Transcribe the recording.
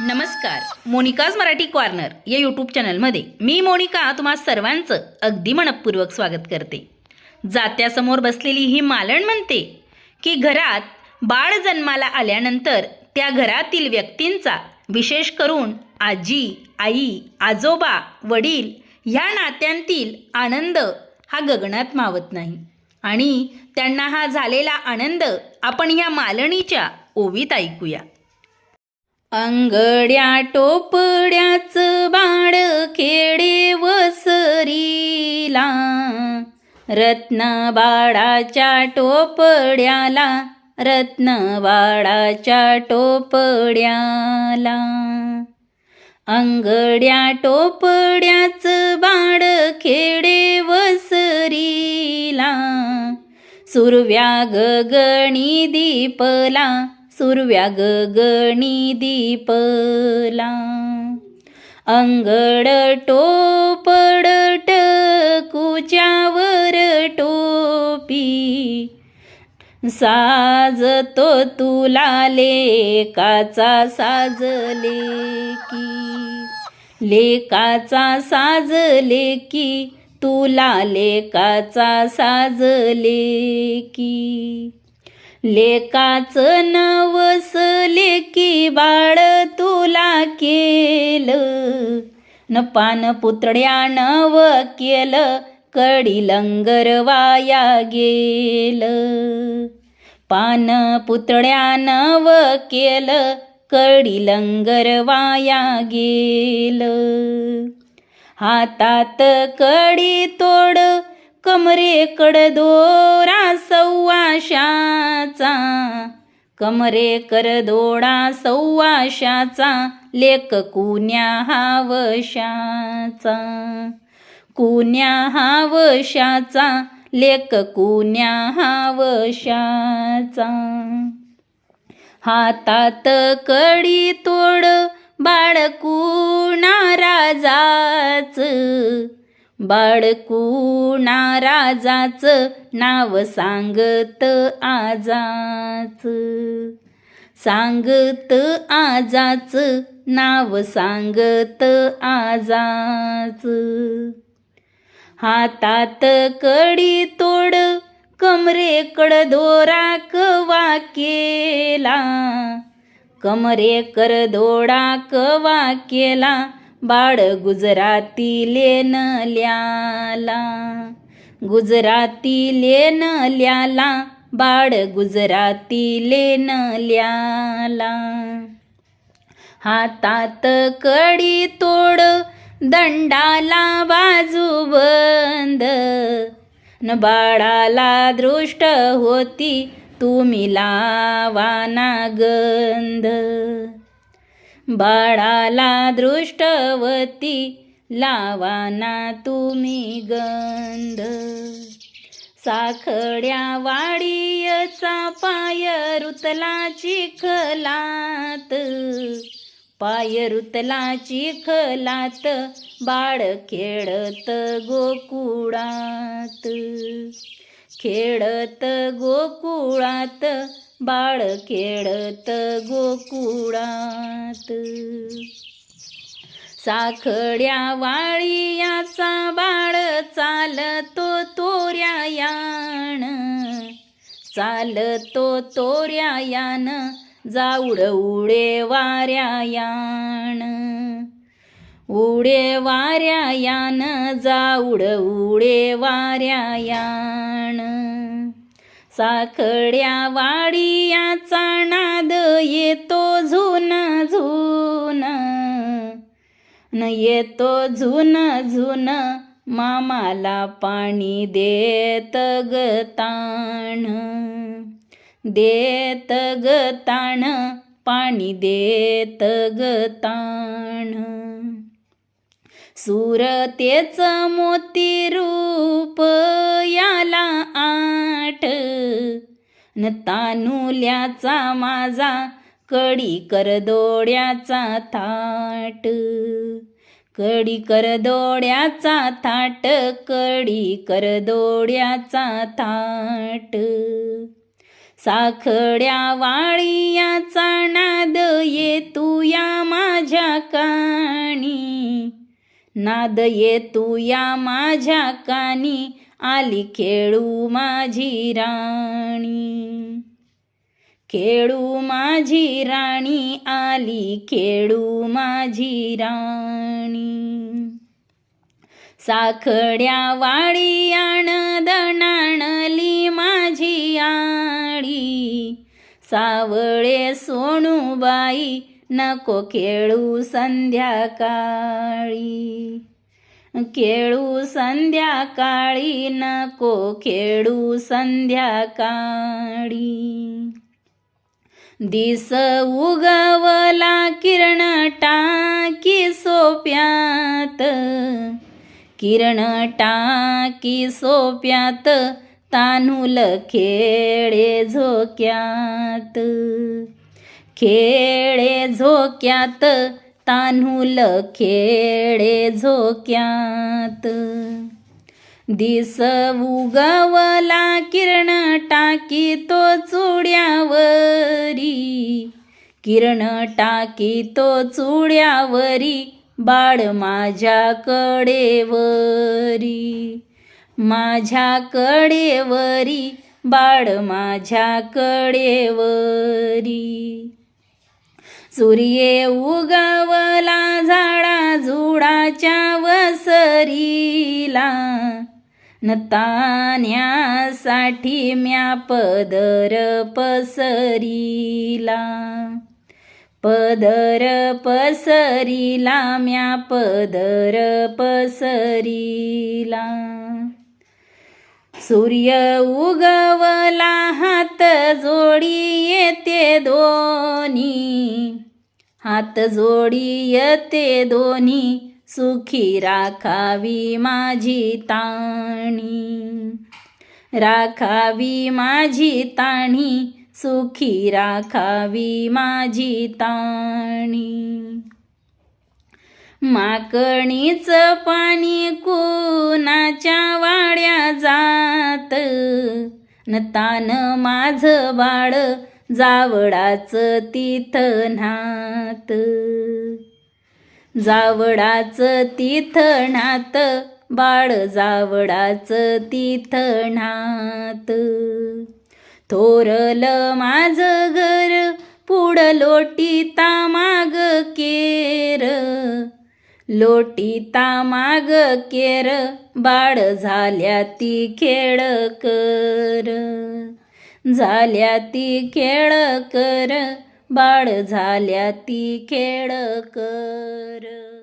नमस्कार मोनिकाज मराठी कॉर्नर या यूट्यूब चॅनलमध्ये मी मोनिका तुम्हा सर्वांचं अगदी मनपूर्वक स्वागत करते. जात्यासमोर बसलेली ही मालण म्हणते की घरात बाळ जन्माला आल्यानंतर त्या घरातील व्यक्तींचा विशेष करून आजी आई आजोबा वडील ह्या नात्यांतील आनंद हा गगनात मावत नाही. आणि त्यांना हा झालेला आनंद आपण ह्या मालणीच्या ओवीत ऐकूया. अंगड्या टोपड्याच बाळ खेडे वसरीला. रत्न बाळाच्या टोपड्याला रत्न बाळाच्या टोपड्याला. अंगड्या टोपड्याच बाळ खेडे वसरीला. सुरव्या गगणी दीपला सुरव्या गगणी दीपला. अंगड टोपडट कुच्यावर टोपी. साजतो तुला लेकाचा साजले की. लेकाचा साजले की तुला लेकाचा साजले की. लेकाच नवसले की बाळ तुला केलं. न पान पुतळ्या नव केलं कडी लंगर वाया गेलं. पान पुतळ्या नव केलं कडी लंगर वाया गेलं. हातात कडी तोड कमरेकड दोरा सव्वाशाचा कमरेकर दोडा सव्वाशाचा लेक कुण्या हावशाचा कुण्या हावशाचा लेक कुण्या हावशाचा हातात कडी तोड बाळकुणा राजाच बाळकुणा राजाच नाव सांगत आजाच. सांगत आजाच नाव सांगत आजाच. हातात कडी तोड कमरेकड दोरा कवा केला कमरेकर दोडा कवा केला बाळ गुजराती लेनल्याला गुजराती लेनल्याला बाळ गुजराती लेनल्याला हातात कडी तोड दंडाला बाजू बंद. न बाळाला दृष्ट होती तुम्ही लावाना गंध. बाळाला दृष्टवती लावाना तुम्ही गंध. साखड्या वाडीचा पाय रुतला चिखलात. पाय रुतला चिखलात बाळ खेळत गोकुळात. खेळत गोकुळात बाळ खेळत गोकुळात. साखड्या वाळियाचा बाळ चालतो तोऱ्यायान चालतो तोऱ्यायान जाऊड उडे वाऱ्यायान उडे वाऱ्यायान जाऊड उडे वाऱ्यायान साखड्या वाडियाचा नाद येतो झुन झुन न येतो झुन झुन मामाला पाणी देत गताण देत गताण पाणी देत गताण सुरतेच मोती रूप याला आठ न तानुल्याचा माझा कडी करदोड्याचा थाट. कडी करदोड्याचा थाट कडी करदोड्याचा थाट. साखड्या वाळियाचा नाद ये तू या माझ्या काणी नाद ये तू या माझ्या कानी आली खेळू माझी राणी. खेळू माझी राणी आली खेळू माझी राणी. साखड्या आण दणाणली माझी आळी सावळे सोनूबाई नको खेळू संध्याकाळी. खेळू संध्याकाळी नको खेळू संध्याकाळी. दिस उगवला किरण टाकी सोप्यात. किरण टाकी सोप्यात तानूल खेळे झोक्यात. खेळे झोक्यात तानूल खेळे झोक्यात. दिस उगवला किरण टाकी तो चुड्यावरी. किरण टाकी तो चुड्यावरी बाळ माझ्याकडे वरी. माझ्याकडे वरी बाळ माझ्याकडे वरी. सूर्ये उगवला झाडा झुडाच्या वसरीला. नतान्यासाठी म्या पदर पसरीला. पदर पसरीला म्या पदर पसरीला. सूर्य उगवला हात जोडी येते दोन्ही. हात जोडी येते दोन्ही. सुखी राखावी माझी ताणी. राखावी माझी ताणी सुखी राखावी माझी ताणी. माकणीचं पाणी कुणाच्या वाड्या जात? नतान माझं बाळ जावडाचं तिथनात जावडाचं तिथनात बाळ जावडाचं तिथनात. थोरलं माझं घर पुढ लोटीता माग केर. लोटीता माग केर बाळ झाल्या ती खेळ कर. झाल्या ती खेळ कर बाळ झाल्या ती खेळ कर.